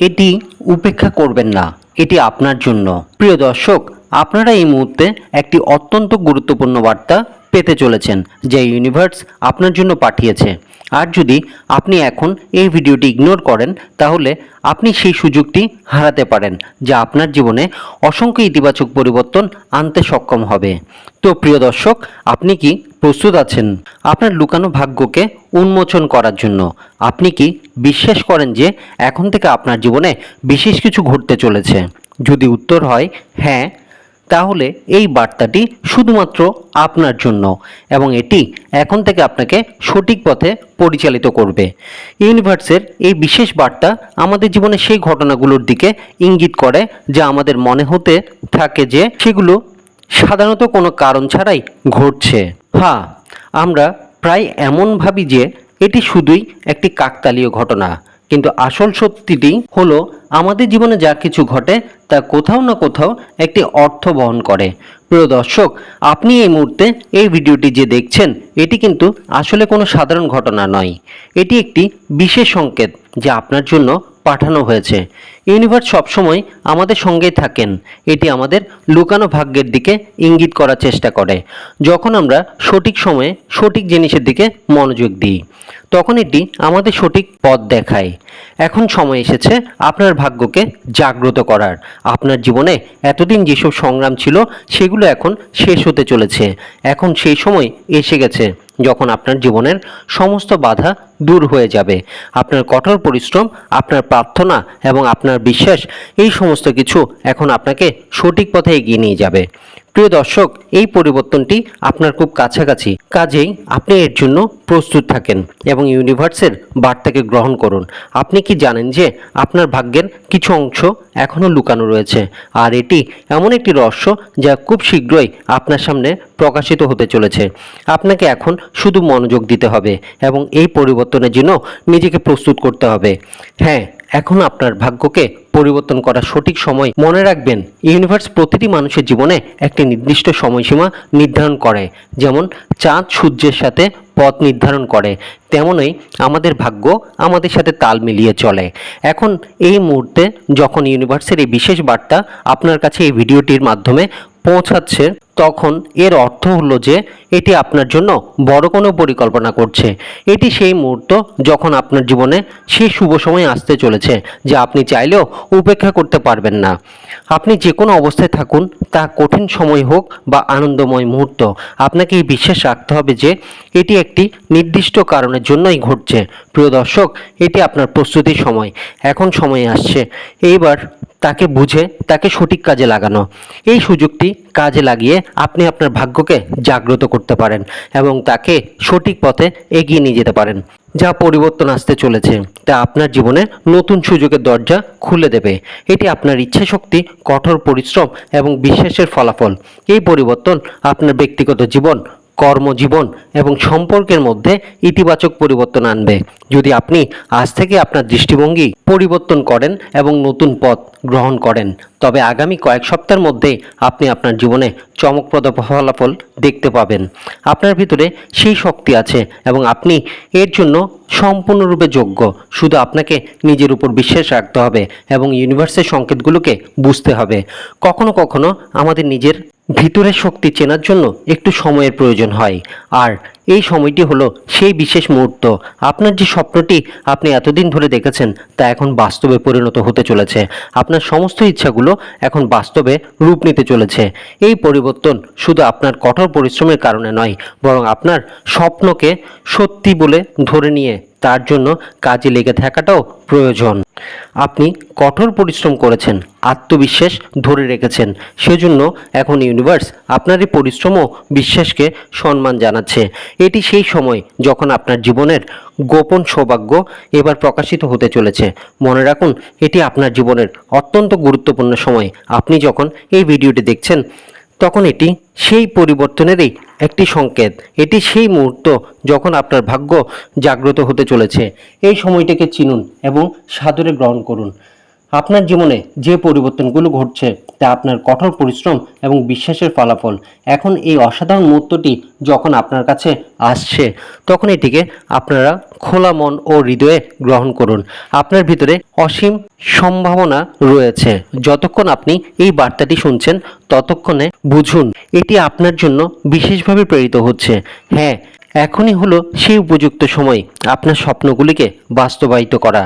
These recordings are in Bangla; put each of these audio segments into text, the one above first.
এটি উপেক্ষা করবেন না, এটি আপনার জন্য। প্রিয় দর্শক, আপনারা এই মুহূর্তে একটি অত্যন্ত গুরুত্বপূর্ণ বার্তা পেতে চলেছেন, যে ইউনিভার্স আপনার জন্য পাঠিয়েছে। আর যদি আপনি এখন এই ভিডিওটি ইগনোর করেন, তাহলে আপনি সেই সুযোগটি হারাতে পারেন, যা আপনার জীবনে অসংখ্য ইতিবাচক পরিবর্তন আনতে সক্ষম হবে। তো প্রিয় দর্শক, আপনি কি প্রস্তুত আছেন? আপনার লুকানো ভাগ্যকে উন্মোচন করার জন্য আপনি কি বিশ্বাস করেন যে এখন থেকে আপনার জীবনে বিশেষ কিছু ঘটতে চলেছে? যদি উত্তর হয় হ্যাঁ তাহলে এই বার্তাটি শুধুমাত্র আপনার জন্য এবং এটি এখন থেকে আপনাকে সঠিক পথে পরিচালিত করবে। ইউনিভার্সের এই বিশেষ বার্তা আমাদের জীবনে সেই ঘটনাগুলোর দিকে ইঙ্গিত করে যা আমাদের মনে হতে থাকে যে সেগুলো সাধারণত কোনো কারণ ছাড়াই ঘটছে। হ্যাঁ আমরা প্রায় এমন ভাবি যে এটি শুধুই একটি কাকতালীয় ঘটনা। কিন্তু আসল সত্যিটি হলো, আমাদের জীবনে যা কিছু ঘটে, তা কোথাও না কোথাও একটি অর্থ বহন করে। প্রিয় দর্শক, আপনি এই মুহূর্তে এই ভিডিওটি যে দেখছেন, এটি কিন্তু আসলে কোনো সাধারণ ঘটনা নয়। এটি একটি বিশেষ সংকেত যা আপনার জন্য পাঠানো হয়েছে। ইউনিভার্স সবসময় আমাদের সঙ্গেই থাকেন। এটি আমাদের লুকানো ভাগ্যের দিকে ইঙ্গিত করার চেষ্টা করে। যখন আমরা সঠিক সময়ে সঠিক জিনিসের দিকে মনোযোগ দিই, তখন এটি আমাদের সঠিক পথ দেখায়। এখন সময় এসেছে আপনার ভাগ্যকে জাগ্রত করার। আপনার জীবনে এতদিন যেসব সংগ্রাম ছিল, সেগুলো এখন শেষ হতে চলেছে। এখন সেই সময় এসে গেছে। যখন আপনার জীবনের সমস্ত বাধা দূর হয়ে যাবে। আপনার কঠোর পরিশ্রম, আপনার প্রার্থনা এবং আপনার বিশ্বাস এই সমস্ত কিছু এখন আপনাকে সঠিক পথে এগিয়ে নিয়ে যাবে। প্রিয় দর্শক, এই পরিবর্তনটি আপনার খুব কাছাকাছি। কাজেই আপনি এর জন্য প্রস্তুত থাকেন এবং ইউনিভার্সের বার্তাকে গ্রহণ করুন। আপনি কি জানেন যে আপনার ভাগ্যের কিছু অংশ এখনও লুকানো রয়েছে আর এটি এমন একটি রহস্য যা খুব শীঘ্রই আপনার সামনে প্রকাশিত হতে চলেছে। আপনাকে এখন শুধু মনোযোগ দিতে হবে এবং এই পরিবর্তনের জন্য নিজেকে প্রস্তুত করতে হবে। হ্যাঁ এখন আপনার ভাগ্যকে পরিবর্তন করার সঠিক সময় মনে রাখবেন, ইউনিভার্স প্রতিটি মানুষের জীবনে একটি নির্দিষ্ট সময়সীমা নির্ধারণ করে। যেমন, চাঁদ সূর্যের সাথে পথ নির্ধারণ করে, তেমনই আমাদের ভাগ্য আমাদের সাথে তাল মিলিয়ে চলে। এখন এই মুহূর্তে যখন ইউনিভার্সের এই বিশেষ বার্তা আপনার কাছে এই ভিডিওটির মাধ্যমে পৌঁছাচ্ছে তখন এর অর্থ হলো যে এটি আপনার জন্য বড় কোনো পরিকল্পনা করছে। এটি সেই মুহূর্ত যখন আপনার জীবনে সেই শুভ সময় আসতে চলেছে যা আপনি চাইলেও উপেক্ষা করতে পারবেন না। আপনি যে কোনো অবস্থায় থাকুন, তা কঠিন সময় হোক বা আনন্দময় মুহূর্ত। আপনাকে এই বিশ্বাস রাখতে হবে যে এটি একটি নির্দিষ্ট কারণের জন্যই ঘটছে। প্রিয় দর্শক, এটি আপনার প্রস্তুতির সময়। এখন সময় আসছে। এইবার তাকে বুঝে, তাকে সঠিক কাজে লাগানো। এই সুযোগটি কাজে লাগিয়ে আপনি আপনার ভাগ্যকে জাগ্রত করতে পারেন এবং তাকে সঠিক পথে এগিয়ে নিয়ে যেতে পারেন। যা পরিবর্তন আসতে চলেছে, তা আপনার জীবনে নতুন সুযোগের দরজা খুলে দেবে। এটি আপনার ইচ্ছাশক্তি, কঠোর পরিশ্রম এবং বিশ্বাসের ফলাফল। এই পরিবর্তন আপনার ব্যক্তিগত জীবন কর্মজীবন এবং সম্পর্কের মধ্যে ইতিবাচক পরিবর্তন আনবে। যদি আপনি আজ থেকে আপনার দৃষ্টিভঙ্গি পরিবর্তন করেন এবং নতুন পথ গ্রহণ করেন, তবে আগামী কয়েক সপ্তাহের মধ্যে আপনি আপনার জীবনে চমকপ্রদ ফলাফল দেখতে পাবেন। আপনার ভিতরে সেই শক্তি আছে এবং আপনি এর জন্য সম্পূর্ণরূপে যোগ্য। শুধু আপনাকে নিজের উপর বিশ্বাস রাখতে হবে এবং ইউনিভার্সের সংকেতগুলোকে বুঝতে হবে। কখনো কখনো আমাদের নিজের ভিতরের শক্তি চেনার জন্য একটু সময়ের প্রয়োজন হয়। আর এই সময়টি হলো সেই বিশেষ মুহূর্ত। আপনার যে স্বপ্নটি আপনি এতদিন ধরে দেখেছেন, তা এখন বাস্তবে পরিণত হতে চলেছে। আপনার সমস্ত ইচ্ছাগুলো এখন বাস্তবে রূপ নিতে চলেছে। এই পরিবর্তন শুধু আপনার কঠোর পরিশ্রমের কারণে নয়, বরং আপনার স্বপ্নকে সত্যি বলে ধরে নিয়ে তার জন্য কাজে লেগে থাকাটাও প্রয়োজন। আপনি কঠোর পরিশ্রম করেছেন, আত্মবিশ্বাস ধরে রেখেছেন। সেজন্য এখন ইউনিভার্স আপনার এই পরিশ্রম ও বিশ্বাসকে সম্মান জানাচ্ছে। এটি সেই সময় যখন আপনার জীবনের গোপন সৌভাগ্য এবার প্রকাশিত হতে চলেছে। মনে রাখুন, এটি আপনার জীবনের অত্যন্ত গুরুত্বপূর্ণ সময়। আপনি যখন এই ভিডিওটি দেখছেন, তখন এটি সেই পরিবর্তনেরই একটি সংকেত। এটি সেই মুহূর্ত যখন আপনার ভাগ্য জাগ্রত হতে চলেছে। এই সময়টাকে চিনুন এবং সাদরে গ্রহণ করুন। আপনার জীবনে যে পরিবর্তনগুলো ঘটছে, তা আপনার কঠোর পরিশ্রম এবং বিশ্বাসের ফলাফল। এখন এই অসাধারণ মুহূর্তটি যখন আপনার কাছে আসছে, তখন এটিকে আপনারা খোলা মন ও হৃদয়ে গ্রহণ করুন। আপনার ভিতরে অসীম সম্ভাবনা রয়েছে। যতক্ষণ আপনি এই বার্তাটি শুনছেন, ততক্ষণে বুঝুন, এটি আপনার জন্য বিশেষভাবে প্রেরিত হচ্ছে। হ্যাঁ এখনই হলো সেই উপযুক্ত সময়। আপনার স্বপ্নগুলিকে বাস্তবায়িত করা।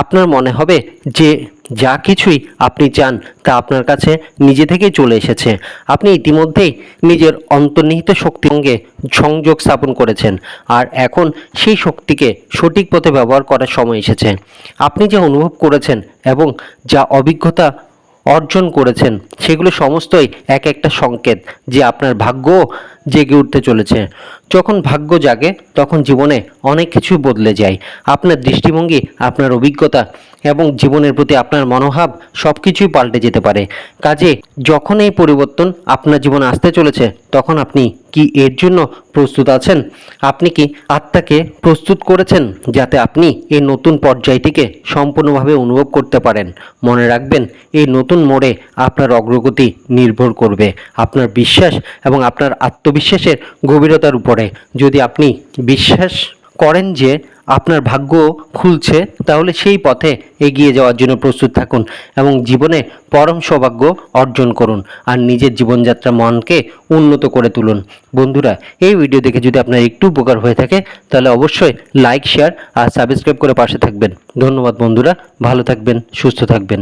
আপনার মনে হবে যে যা কিছুই আপনি চান তা আপনার কাছে নিজে থেকেই চলে এসেছে। আপনি ইতিমধ্যেই নিজের অন্তর্নিহিত শক্তির সঙ্গে সংযোগ স্থাপন করেছেন আর এখন সেই শক্তিকে সঠিক পথে ব্যবহার করার সময় এসেছে। আপনি যা অনুভব করেছেন এবং যা অভিজ্ঞতা অর্জন করেছেন, সেগুলো সমস্তই এক একটা সংকেত যে আপনার ভাগ্য জেগে উঠতে চলেছে। যখন ভাগ্য জাগে, তখন জীবনে অনেক কিছুই বদলে যায়। আপনার দৃষ্টিভঙ্গি, আপনার অভিজ্ঞতা এবং জীবনের প্রতি আপনার মনোভাব সব কিছুই পাল্টে যেতে পারে। কাজে, যখন এই পরিবর্তন আপনার জীবনে আসতে চলেছে, তখন আপনি কি এর জন্য প্রস্তুত আছেন? আপনি কি আত্মাকে প্রস্তুত করেছেন যাতে আপনি এই নতুন পর্যায়টিকে সম্পূর্ণভাবে অনুভব করতে পারেন? মনে রাখবেন, এই নতুন মোড়ে আপনার অগ্রগতি নির্ভর করবে। আপনার বিশ্বাস এবং আপনার আত্মবিশ্বাসের গভীরতার উপরে। যদি আপনি বিশ্বাস করেন যে আপনার ভাগ্য খুলছে, তাহলে সেই পথে এগিয়ে যাওয়ার জন্য প্রস্তুত থাকুন এবং জীবনে পরম সৌভাগ্য অর্জন করুন আর নিজের জীবনযাত্রা মনকে উন্নত করে তুলুন। বন্ধুরা, এই ভিডিও দেখে যদি আপনার একটু উপকার হয়ে থাকে, তাহলে অবশ্যই লাইক শেয়ার আর সাবস্ক্রাইব করে পাশে থাকবেন। ধন্যবাদ বন্ধুরা, ভালো থাকবেন, সুস্থ থাকবেন।